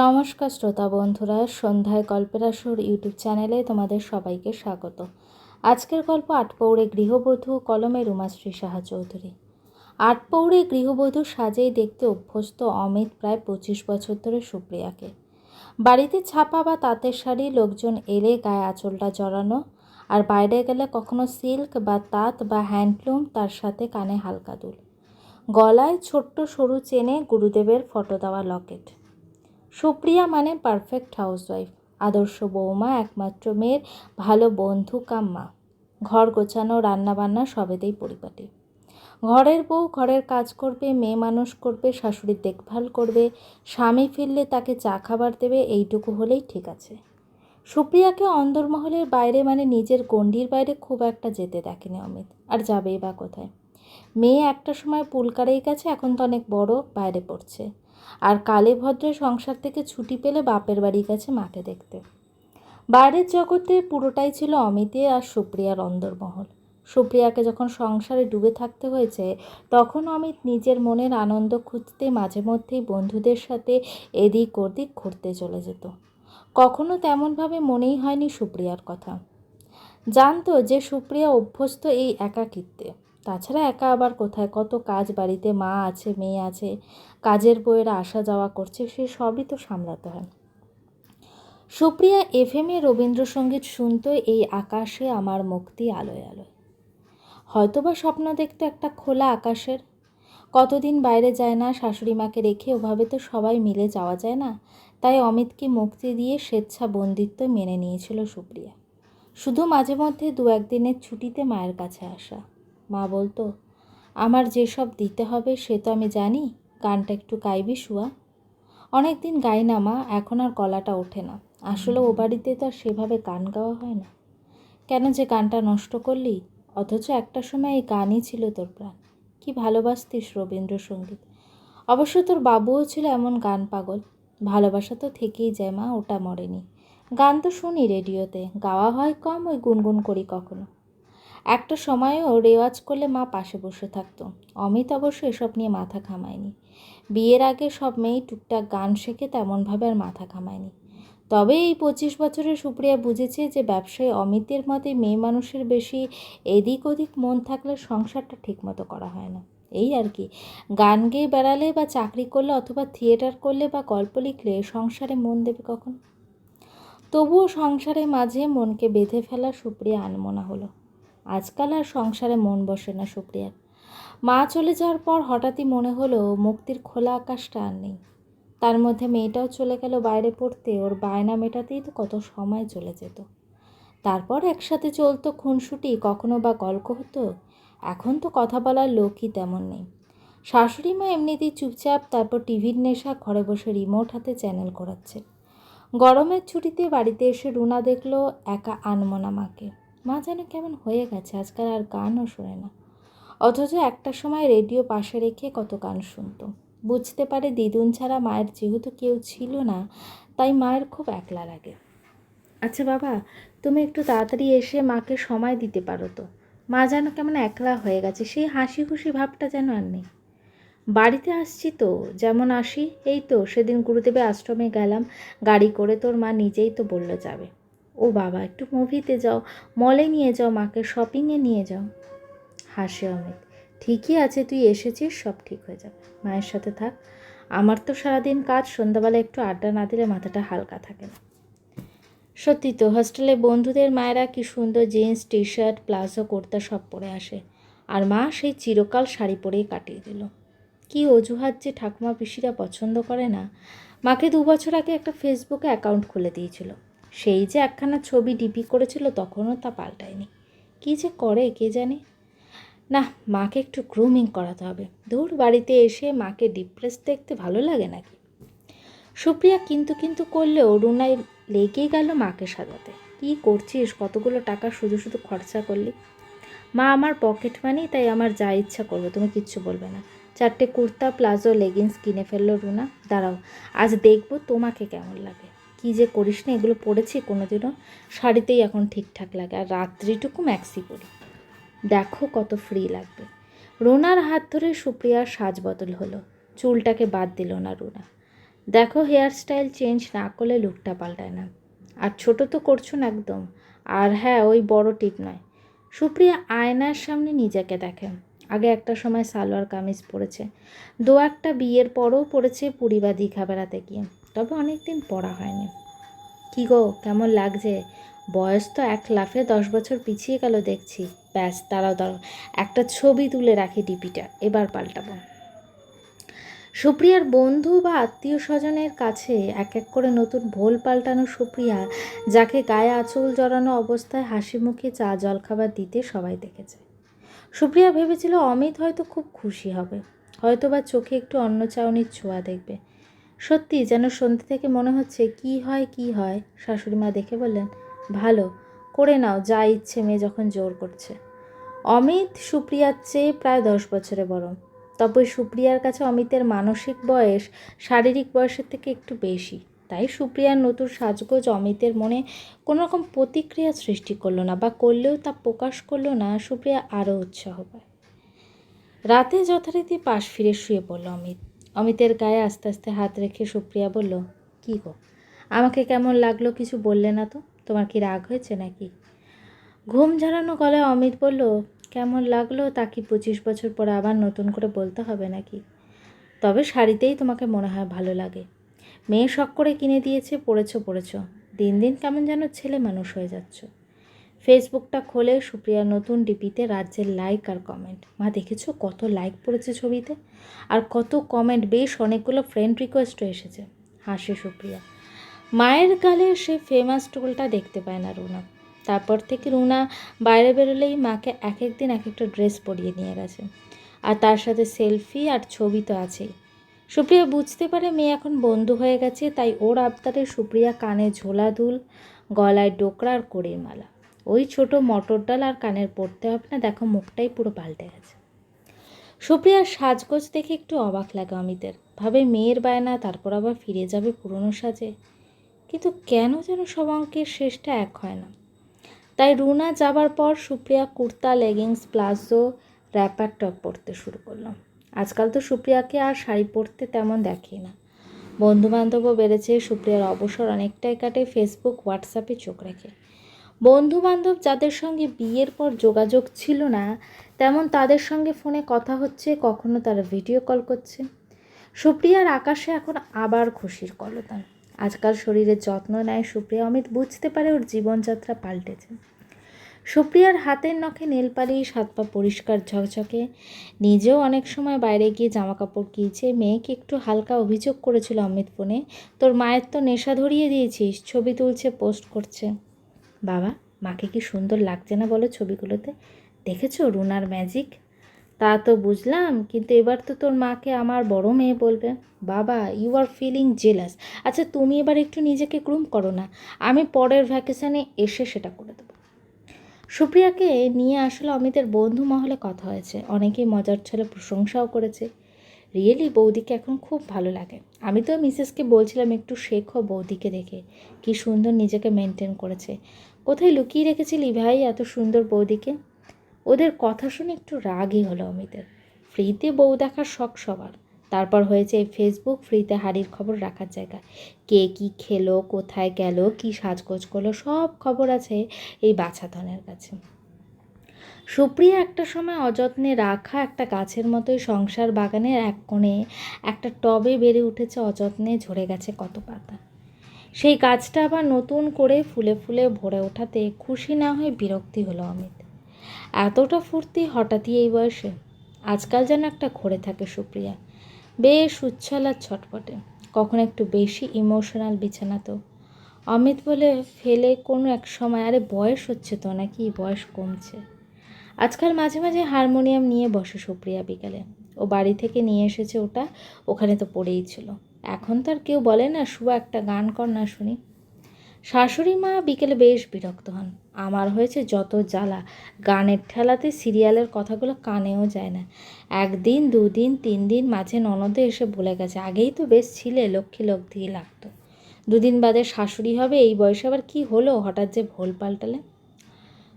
নমস্কার শ্রোতা বন্ধুরা, সন্ধ্যায় গল্পের আসর ইউটিউব চ্যানেলে তোমাদের সবাইকে স্বাগত। আজকের গল্প আটপৌড়ে গৃহবধূ কলমে রুমাশ্রী সাহা চৌধুরী। আটপৌড়ে গৃহবধূ সাজেই দেখতে অভ্যস্ত অমিত প্রায় পঁচিশ বছর ধরে সুপ্রিয়াকে। বাড়িতে ছাপা বা তাঁতের শাড়ি, লোকজন এলে গায়ে আঁচলটা জড়ানো, আর বাইরে গেলে কখনো সিল্ক বা তাঁত বা হ্যান্ডলুম, তার সাথে কানে হালকা দুল। গলায় ছোট্ট সরু চেনে গুরুদেবের ফটো দেওয়া লকেট। সুপ্রিয়া মানে পারফেক্ট হাউসওয়াইফ আদর্শ বৌমা, একমাত্র মেয়ের ভালো বন্ধু কাম মা ঘর গোছানো, রান্নাবান্না সবেতেই পরিপাটি। ঘরের বউ ঘরের কাজ করবে, মেয়ে মানুষ করবে, শাশুড়ির দেখভাল করবে, স্বামী ফিরলে তাকে চা খাবার দেবে, এইটুকু হলেই ঠিক আছে। সুপ্রিয়াকে অন্দরমহলের বাইরে মানে নিজের গণ্ডির বাইরে খুব একটা যেতে দেখেনি অমিত, আর যাবেই বা কোথায়। মেয়ে একটা সময় পুলকারেই গেছে, এখন তো অনেক বড়, বাইরে পড়ছে। আর কালে ভদ্রের সংসার থেকে ছুটি পেলে বাপের বাড়ি গেছে মাকে দেখতে। বাইরের জগতে পুরোটাই ছিল অমিতে আর সুপ্রিয়ার অন্দরমহল। সুপ্রিয়াকে যখন সংসারে ডুবে থাকতে হয়েছে, তখন অমিত নিজের মনের আনন্দ খুঁজতে মাঝে মধ্যেই বন্ধুদের সাথে এদিক ওদিক ঘুরতে চলে যেত। কখনো তেমনভাবে মনেই হয়নি সুপ্রিয়ার কথা। জানতো যে সুপ্রিয়া অভ্যস্ত এই একাকিত্বে। তাছাড়া একা আবার কোথায়? কত কাজ, বাড়িতে মা আছে, মেয়ে আছে, কাজের বইয়েরা আসা যাওয়া করছে, সে সবই তো সামলাতে হয়। সুপ্রিয়া এফএমে রবীন্দ্রসঙ্গীত শুনতো এই আকাশে আমার মুক্তি আলোয় আলোয়। হয়তোবা স্বপ্ন দেখতো একটা খোলা আকাশের। কতদিন বাইরে যায় না, শাশুড়ি মাকে রেখে ওভাবে তো সবাই মিলে যাওয়া যায় না। তাই অমিতকে মুক্তি দিয়ে স্বেচ্ছা বন্দিত্ব মেনে নিয়েছিল সুপ্রিয়া। শুধু মাঝে মধ্যে দু একদিনের ছুটিতে মায়ের কাছে আসা। মা বলতো, আমার যেসব দিতে হবে সে তো আমি জানি গানটা একটু গাইবি শুয়া। অনেক দিন গাই না মা, এখন আর গলাটা ওঠে না। আসলে ও বাড়িতে তো আর সেভাবে গান গাওয়া হয় না। কেন যে গানটা নষ্ট করলি? অথচ একটা সময় এই গানই ছিল তোর প্রাণ। কি ভালোবাসতিস রবীন্দ্রসঙ্গীত। অবশ্য তোর বাবুও ছিল এমন গান পাগল। ভালোবাসা তো থেকেই যায় মা, ওটা মরেনি। গান তো শুনি রেডিওতে, গাওয়া হয় কম, ওই গুনগুন করি কখনো। একটা সময়েও রেওয়াজ করলে মা পাশে বসে থাকতো। অমিত অবশ্য এসব নিয়ে মাথা ঘামায়নি। বিয়ের আগে সব মেয়েই টুকটাক গান শেখে তেমনভাবে আর মাথা ঘামায়নি। তবে এই পঁচিশ বছরের সুপ্রিয়া বুঝেছে যে ব্যবসায়ী অমিতের মতে মেয়ে মানুষের বেশি এদিক ওদিক মন থাকলে সংসারটা ঠিকমতো করা হয় না। এই আর কি, গান গেয়ে বেড়ালে বা চাকরি করলে অথবা থিয়েটার করলে বা গল্প লিখলে সংসারে মন দেবে কখন? তবুও সংসারের মাঝে মনকে বেঁধে ফেলা সুপ্রিয়া আনমনা হলো। আজকাল আর সংসারে মন বসে না সুপ্রিয়ার। মা চলে যাওয়ার পর হঠাৎই মনে হলো মুক্তির খোলা আকাশটা আর নেই। তার মধ্যে মেয়েটাও চলে গেল বাইরে পড়তে, ওর বায়না মেটাতেই তো কত সময় চলে যেত। তারপর একসাথে চলতো খুনসুটি, কখনো বা গল্প হতো, এখন তো কথা বলার লোকই তেমন নেই। শাশুড়ি মা এমনিতেই চুপচাপ, তারপর টিভির নেশা, ঘরে বসে রিমোট হাতে চ্যানেল করাচ্ছে গরমের ছুটিতে বাড়িতে এসে রুনা দেখল একা আনমনা মাকে। মা যেন কেমন হয়ে গেছে, আজকাল আর গানও শোনে না। অথচ একটা সময় রেডিও পাশে রেখে কত গান শুনত। বুঝতে পারে দিদুন ছাড়া মায়ের যেহেতু কেউ ছিল না, তাই মায়ের খুব একলা লাগে। আচ্ছা বাবা, তুমি একটু তাড়াতাড়ি এসে মাকে সময় দিতে পারো তো। মা যেন কেমন একলা হয়ে গেছে, সেই হাসি খুশি ভাবটা যেন আর নেই। বাড়িতে আসছি তো, যেমন আসি, এই তো, সেদিন গুরুদেবের আশ্রমে গেলাম, গাড়ি করে তোর মা নিজেই তো বলল যাবে। ও বাবা, একটু মুভিতে যাও। মলে নিয়ে যাও, মাকে শপিংয়ে নিয়ে যাও। হাসে অমিত। ঠিকই আছে, তুই এসেছিস, সব ঠিক হয়ে যাবে। মায়ের সাথে থাক। আমার তো সারাদিন কাজ, সন্ধ্যাবেলা একটু আড্ডা না দিলে মাথাটা হালকা থাকে না। সত্যি তো হস্টেলে বন্ধুদের মায়েরা কি সুন্দর jeans T shirt palazzo, kurta সব পরে আসে। আর মা সেই চিরকাল শাড়ি পরেই কাটিয়ে দিল। কি অজুহাত যে ঠাকুমা পিসিরা পছন্দ করে না। মাকে দু বছর আগে একটা ফেসবুকে অ্যাকাউন্ট খুলে দিয়েছিল। সেই যে একখানা ছবি ডিপি করেছিল তখনও তা পাল্টায়নি। কী যে করে, কে জানে? না, মাকে একটু গ্রুমিং করাতে হবে। দূর বাড়িতে এসে মাকে ডিপ্রেস দেখতে ভালো লাগে নাকি? সুপ্রিয়া কিন্তু কিন্তু করলেও রুনাই লেগে গেল মাকে সাজাতে। কি করছিস? কতগুলো টাকা শুধু শুধু খরচা করলি? মা আমার পকেট মানি তাই আমার যা ইচ্ছা করব, তুমি কিচ্ছু বলবে না। চারটে কুর্তা, প্লাজো লেগিংস কিনে ফেলল রুনা দাঁড়াও, আজ দেখব তোমাকে কেমন লাগে। কি যে করিস না, এগুলো পরেছি কোনো দিনও শাড়িতেই এখন ঠিকঠাক লাগে, আর রাত্রিটুকু ম্যাক্সি পরি। দেখো কত ফ্রি লাগবে। রোনার হাত ধরে সুপ্রিয়ার সাজ বদল হলো। চুলটাকে বাদ দিল না রোনা। দেখো হেয়ার স্টাইল চেঞ্জ না করলে লুকটা পাল্টায় না। আর ছোট তো করছ না একদম। আর হ্যাঁ ওই বড় টিপ নয়। সুপ্রিয়া আয়নার সামনে নিজেকে দেখে। আগে একটা সময় সালোয়ার কামিজ পরেছে। দু একটা বিয়ের পরও পরেছে পুরী বা দীঘা বেড়াতে গিয়ে। তবে অনেক দিন পড়া হয়নি। কী গো, কেমন লাগছে? বয়স তো এক লাফে দশ বছর পিছিয়ে গেল দেখছি। ব্যাস, দাঁড়াও দাঁড়াও। একটা ছবি তুলে রাখি ডিপিটা, এবার পাল্টাবো। সুপ্রিয়ার বন্ধু বা আত্মীয় স্বজনের কাছে এক এক করে নতুন ভোল পাল্টানো সুপ্রিয়া, যাকে গায়ে আঁচল জড়ানো অবস্থায় হাসি মুখে চা, জলখাবার দিতে সবাই দেখেছে। সুপ্রিয়া ভেবেছিল অমিত হয়তো খুব খুশি হবে। হয়তো বা চোখে একটু অন্ন চাউনির ছোঁয়া দেখবে। সত্যি যেন সন্ধ্যে থেকে মনে হচ্ছে, কি হয় কি হয়? শাশুড়ি মা দেখে বললেন, ভালো, করে নাও, যা ইচ্ছে মেয়ে যখন জোর করছে। অমিত সুপ্রিয়ার চেয়ে প্রায় দশ বছরে বড়। তবে সুপ্রিয়ার কাছে অমিতের মানসিক বয়স শারীরিক বয়সের থেকে একটু বেশি। তাই সুপ্রিয়ার নতুন সাজগোজ অমিতের মনে কোনো রকম প্রতিক্রিয়া সৃষ্টি করল না বা করলেও তা প্রকাশ করল না, সুপ্রিয়া আরও উৎসাহ পায়। রাতে যথারীতি পাশ ফিরে শুয়ে পড়ল অমিত। অমিতের গায়ে আস্তে আস্তে হাত রেখে সুপ্রিয়া বলল, কী গো, আমাকে কেমন লাগল কিছু বললে না তো? তোমার কি রাগ হয়েছে নাকি? ঘুম ঝাড়ানো গলায় অমিত বলল, কেমন লাগল তা কি পঁচিশ বছর পরে আবার নতুন করে বলতে হবে নাকি? তবে শাড়িতেই তোমাকে মনে হয় ভালো লাগে। মেয়ে শখ করে কিনে দিয়েছে পড়েছো পড়েছো দিন দিন কেমন যেন ছেলে মানুষ হয়ে যাচ্ছ। ফেসবুকটা খোলে সুপ্রিয়া নতুন ডিপিতে রাজ্যের লাইক আর কমেন্ট মা, দেখেছ কত লাইক পড়েছে ছবিতে? আর কত কমেন্ট বেশ অনেকগুলো ফ্রেন্ড রিকোয়েস্টও এসেছে। হাসে সুপ্রিয়া। মায়ের গালে সে ফেমাস টোলটা দেখতে পায় না রুনা। তারপর থেকে রুনা বাইরে বেরোলেই মাকে এক এক দিন এক একটা ড্রেস পরিয়ে নিয়ে গেছে। আর তার সাথে সেলফি আর ছবি তো আছেই। সুপ্রিয়া বুঝতে পারে মেয়ে এখন বন্ধু হয়ে গেছে, তাই ওর আবদারে সুপ্রিয়া কানে ঝোলা দুল, গলায় ডোকরা আর কড়ির মালা। ওই ছোট মটর ডাল আর কানের পড়তে হবে না। দেখো মুখটাই পুরো পাল্টে গেছে। সুপ্রিয়ার সাজগোজ দেখে একটু অবাক লাগে অমিতের। ভাবে মেয়ের বায়না, তারপর আবার ফিরে যাবে পুরনো সাজে। কিন্তু কেন যেন সব অঙ্কের শেষটা এক হয় না। তাই রুনা যাবার পর Supriya kurta leggings palazzo wrapper top পরতে শুরু করলাম আজকাল তো সুপ্রিয়াকে আর শাড়ি পরতে তেমন দেখি না। বন্ধুবান্ধবও বেড়েছে, সুপ্রিয়ার অবসর অনেকটাই কাটে ফেসবুক হোয়াটসঅ্যাপে চোখ রেখে। বন্ধু বান্ধব যাদের সঙ্গে বিয়ের পর যোগাযোগ ছিল না, তেমন তাদের সঙ্গে ফোনে কথা হচ্ছে, কখনো তারা ভিডিও কল করছে। সুপ্রিয়ার আকাশে এখন আবার খুশির কলতান। আজকাল শরীরের যত্ন নেয় সুপ্রিয়া, অমিত বুঝতে পারে ওর জীবনযাত্রা পাল্টেছে। সুপ্রিয়ার হাতের নখে নেল পালিশ, হাত পা পরিষ্কার ঝকঝকে, নিজেও অনেক সময় বাইরে গিয়ে জামা কাপড় কিনছে। মেয়েকে একটু হালকা অভিযোগ করেছিল অমিত ফোনে, তোর মায়ের তো নেশা ধরিয়ে দিয়েছিস, ছবি তুলছে, পোস্ট করছে। বাবা, মাকে কি সুন্দর লাগছে না বলো ছবিগুলোতে? দেখেছ রুনার ম্যাজিক তা তো বুঝলাম, কিন্তু এবার তো তোর মাকে আমার বড় মেয়ে বলবে। বাবা ইউ আর ফিলিং জেলাস আচ্ছা তুমি এবার একটু নিজেকে গ্রুম করো না। আমি পরের ভ্যাকেশানে এসে সেটা করে দেবো। সুপ্রিয়াকে নিয়ে আসলে অমিতের বন্ধু মহলে কথা হয়েছে। অনেকেই মজার ছলে প্রশংসাও করেছে। রিয়েলি বৌদিকে এখন খুব ভালো লাগে। আমি তো মিসেসকে বলছিলাম, একটু শেখো বৌদিকে দেখে। কি সুন্দর নিজেকে মেনটেন করেছে। কোথায় লুকিয়ে রেখেছিলি ভাই এত সুন্দর বৌদিকে? ওদের কথা শুনে একটু রাগই হলো অমিতের। ফ্রিতে বউ দেখার শখ সবার। তারপর হয়েছে এই ফেসবুক ফ্রিতে হাড়ির খবর রাখার জায়গা। কে কি খেলো, কোথায় গেল, কি সাজগোজ করল, সব খবর আছে এই বাছাধনের কাছে। সুপ্রিয়া একটা সময় অযত্নে রাখা একটা গাছের মতোই সংসার বাগানের এক কোণে একটা টবে বেড়ে উঠেছে অযত্নে ঝরে গেছে কত পাতা। সেই গাছটা আবার নতুন করে ফুলে ফুলে ভরে ওঠাতে খুশি না হয়ে বিরক্তি হলো অমিত। এতটা ফুর্তি হঠাৎই এই বয়সে। আজকাল যেন একটা ঘরে থাকে সুপ্রিয়া। বেশ উচ্ছল আর ছটপটে। কখন একটু বেশি ইমোশনাল বিছানা তো। অমিত বলে, ফেলে কোনো এক সময়? আরে বয়স হচ্ছে তো নাকি? বয়স কমছে। আজকাল মাঝে মাঝে হারমোনিয়াম নিয়ে বসে সুপ্রিয়া বিকালে। ও বাড়ি থেকে নিয়ে এসেছে ওটা। ওখানে তো পড়েই ছিল। এখন তো আর কেউ বলে না, শুভ একটা গান কর না শুনি। শাশুড়ি মা বিকেলে বেশ বিরক্ত হন। আমার হয়েছে যত জ্বালা, গানের ঠেলাতে সিরিয়ালের কথাগুলো কানেও যায় না। একদিন, দুদিন তিন দিন মাঝে ননদে এসে বলে গেছে, আগেই তো বেশ ছিলে, লক্ষ্মী লক্ষ্মী লাগতো। দুদিন বাদে শাশুড়ি হবে, এই বয়সে আবার কি হলো, হঠাৎ যে ভোল পাল্টালে?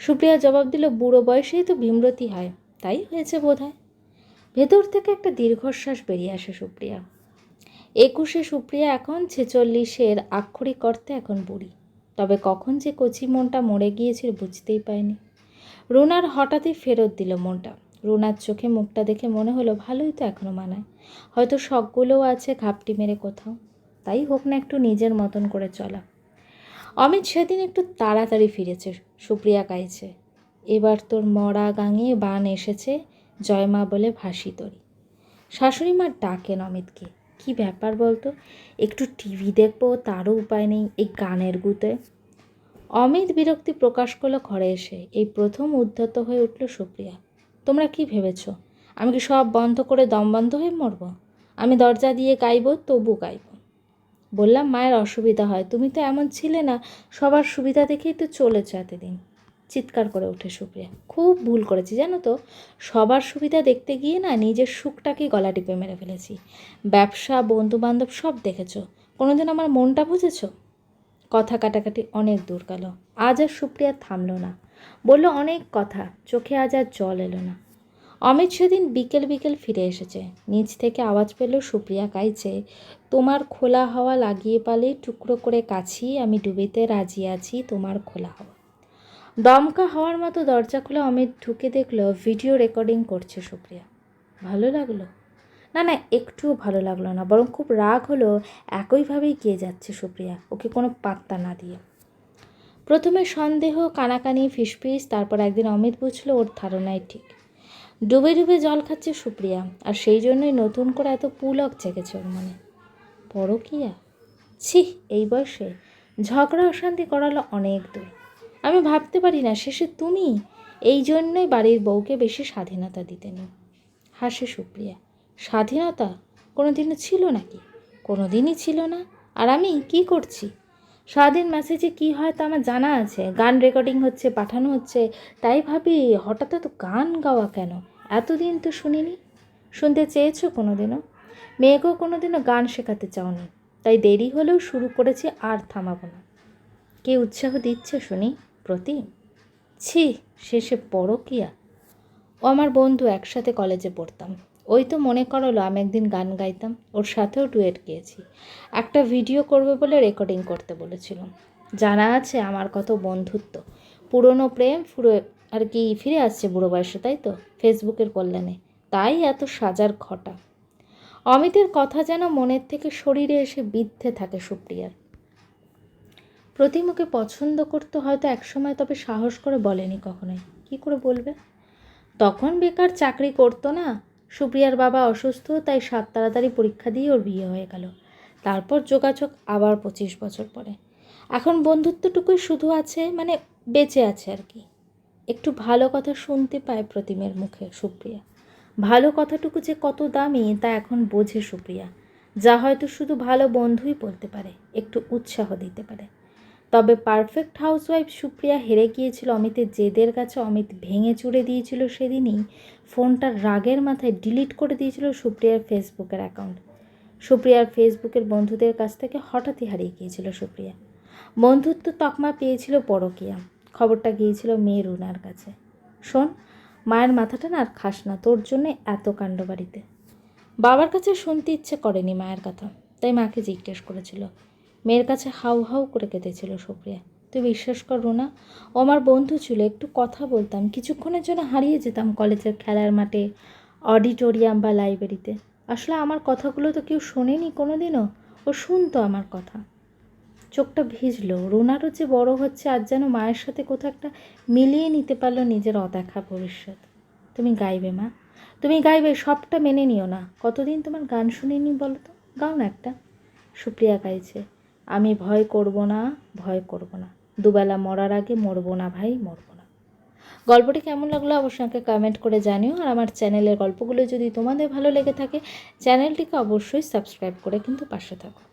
সুপ্রিয়া জবাব দিল, বুড়ো বয়সেই তো ভীমরতি হয়, তাই হয়েছে বোধ হয় ভেতর থেকে একটা দীর্ঘশ্বাস বেরিয়ে আসে সুপ্রিয়া। একুশে সুপ্রিয়া এখন ছেচল্লিশের আক্ষরিক অর্থে এখন বুড়ি। তবে কখন যে কচি মনটা মরে গিয়েছিল বুঝতেই পায়নি রুনার হঠাৎই ফেরত দিল মনটা। রুনার চোখে মুখটা দেখে মনে হলো ভালোই তো এখনও মানায়। হয়তো শখগুলোও আছে ঘাপটি মেরে কোথাও। তাই হোক না একটু নিজের মতন করে চলা। অমিত সেদিন একটু তাড়াতাড়ি ফিরেছে, সুপ্রিয়া গাইছে এবার তোর মরা গাঙে বান এসেছে জয়মা বলে ভাসি তরি। শাশুড়ি মা ডাকেন অমিতকে। কি ব্যাপার বলতো? একটু টিভি দেখব, তারও উপায় নেই এই গানের গুতে। অমিত বিরক্তি প্রকাশ করল ঘরে এসে। এই প্রথম উদ্ধত হয়ে উঠল সুপ্রিয়া। তোমরা কি ভেবেছ? আমি কি সব বন্ধ করে দম বন্ধ হয়ে মরব? আমি দরজা দিয়ে গাইব, তবু গাইব। বললাম, মায়ের অসুবিধা হয়। তুমি তো এমন ছিলে না, সবার সুবিধা দেখেই তো চলেছে এতদিন। চিৎকার করে ওঠে সুপ্রিয়া। খুব ভুল করেছি, জানো তো? সবার সুবিধা দেখতে গিয়ে না নিজের সুখটাকেই গলা টিপে মেরে ফেলেছি। ব্যবসা বন্ধু বান্ধব সব দেখেছ। কোনোদিন আমার মনটা বুঝেছ? কথা কাটাকাটি অনেক দূর গেল। আজ আর সুপ্রিয়া থামলো না। বলল, অনেক কথা। চোখে আজ আর জল এলো না। অমিত সেদিন বিকেল বিকেল ফিরে এসেছে। নিচ থেকে আওয়াজ পেল, সুপ্রিয়া গাইছে তোমার খোলা হাওয়া লাগিয়ে পালে টুকরো করে কাছি, আমি ডুবিতে রাজি আছি, তোমার খোলা হাওয়া। দমকা হওয়ার মতো দরজা খুলে অমিত ঢুকে দেখল, ভিডিও রেকর্ডিং করছে সুপ্রিয়া। ভালো লাগল? না না, একটুও ভালো লাগল না, বরং খুব রাগ হলো একইভাবেই গিয়ে যাচ্ছে সুপ্রিয়া, ওকে কোনো পাত্তা না দিয়ে। প্রথমে সন্দেহ, কানাকানি, ফিসফিস, তারপর একদিন অমিত বুঝলো ওর ধারণাই ঠিক। ডুবে ডুবে জল খাচ্ছে সুপ্রিয়া, আর সেই জন্যই নতুন করে এত পুলক জেগেছে ওর মনে। পরকিয়া? ছি, এই বয়সে ঝগড়া অশান্তি করালো অনেক দূর। আমি ভাবতে পারি না, শেষে তুমি এই জন্যই বাড়ির বউকে বেশি স্বাধীনতা দিতে নিও হাসে সুপ্রিয়া। স্বাধীনতা কোনো দিনও ছিল নাকি? কোনো দিনই ছিল না। আর আমি কি করছি? স্বাধীন মেসেজে কি হয় তা আমার জানা আছে। গান রেকর্ডিং হচ্ছে, পাঠানো হচ্ছে। তাই ভাবি, হঠাৎ এত গান গাওয়া কেন? এতদিন তো শুনিনি। শুনতে চেয়েছো কোনো দিনও মেয়েকেও কোনো দিনও গান শেখাতে চাওনি। তাই দেরি হলেও শুরু করেছি, আর থামাবো না। কে উৎসাহ দিচ্ছে শুনি? প্রতিম। ছি, শেষে পরকিয়া। ও আমার বন্ধু, একসাথে কলেজে পড়তাম। ওই তো মনে করল, আমি একদিন গান গাইতাম। ওর সাথেও ডুয়েট গিয়েছি। একটা ভিডিও করবে বলে রেকর্ডিং করতে বলেছিল জানা আছে আমার কত বন্ধুত্ব। পুরনো প্রেম পুরো আর কি ফিরে আসছে বুড়ো বয়সে, তাই তো? ফেসবুকের কল্যাণে। তাই এত সাজার খটা। অমিতের কথা যেন মনের থেকে শরীরে এসে বিদ্ধে থাকে সুপ্রিয়ার। প্রতিমুখে পছন্দ করতে হয়তো একসময়, তবে সাহস করে বলেনি কখনোই। কি করে বলবে? তখন বেকার চাকরি করতো না। সুপ্রিয়ার বাবা অসুস্থ, তাই সাত তাড়াতাড়ি পরীক্ষা দিয়ে ওর বিয়ে হয়ে গেল। তারপর যোগাযোগ আবার পঁচিশ বছর পরে। এখন বন্ধুত্বটুকুই শুধু আছে মানে বেঁচে আছে আর কি। একটু ভালো কথা শুনতে পায় প্রতিমের মুখে সুপ্রিয়া। ভালো কথাটুকু যে কত দামি, তা এখন বোঝে সুপ্রিয়া। যা হয়তো শুধু ভালো বন্ধুই বলতে পারে, একটু উৎসাহ দিতে পারে। তবে পারফেক্ট হাউসওয়াইফ সুপ্রিয়া হেরে গিয়েছিল অমিতের জেদের কাছে। অমিত ভেঙে চুড়ে দিয়েছিল সেদিনই। ফোনটা রাগের মাথায় ডিলিট করে দিয়েছিল সুপ্রিয়ার ফেসবুকের অ্যাকাউন্ট। সুপ্রিয়ার ফেসবুকের বন্ধুদের কাছ থেকে হঠাৎই হারিয়ে গিয়েছিল সুপ্রিয়া। বন্ধুত্ব তকমা পেয়েছিল পরকিয়া। খবরটা গিয়েছিল মেয়ে রুনার কাছে। শোন, মায়ের মাথাটা না আর খাস না তোর জন্যে এত কাণ্ড বাড়িতে বাবার কাছে শুনতে ইচ্ছে করেনি মায়ের কথা, তাই মাকে জিজ্ঞেস করেছিল। মেয়ের কাছে হাউ হাউ করে কেঁদেছিল সুপ্রিয়া। তুই বিশ্বাস কর রুনা, ও আমার বন্ধু ছিল, একটু কথা বলতাম। কিছুক্ষণের জন্য হারিয়ে যেতাম কলেজের খেলার মাঠে, অডিটোরিয়াম বা লাইব্রেরিতে। আসলে আমার কথাগুলো তো কেউ শোনেনি কোনো দিনও ও শুনতো আমার কথা। চোখটা ভিজলো। রুনারও যে বড় হচ্ছে, আজ যেন মায়ের সাথে কোথাও একটা মিলিয়ে নিতে পারল নিজের অদেখা ভবিষ্যৎ। তুমি গাইবে মা, তুমি গাইবে, সবটা মেনে নিও না। কতদিন তোমার গান শুনিনি বলো তো? গাও না একটা। সুপ্রিয়া গাইছে। আমি ভয় করব না, ভয় করব না। দুবেলা মরার আগে মরবো না ভাই, মরবো না। গল্পটি কেমন লাগল অবশ্যই আমাকে কমেন্ট করে জানিও। আর আমার চ্যানেলের গল্পগুলো যদি তোমাদের ভালো লেগে থাকে চ্যানেলটিকে অবশ্যই সাবস্ক্রাইব করে কিন্তু পাশে থাকো।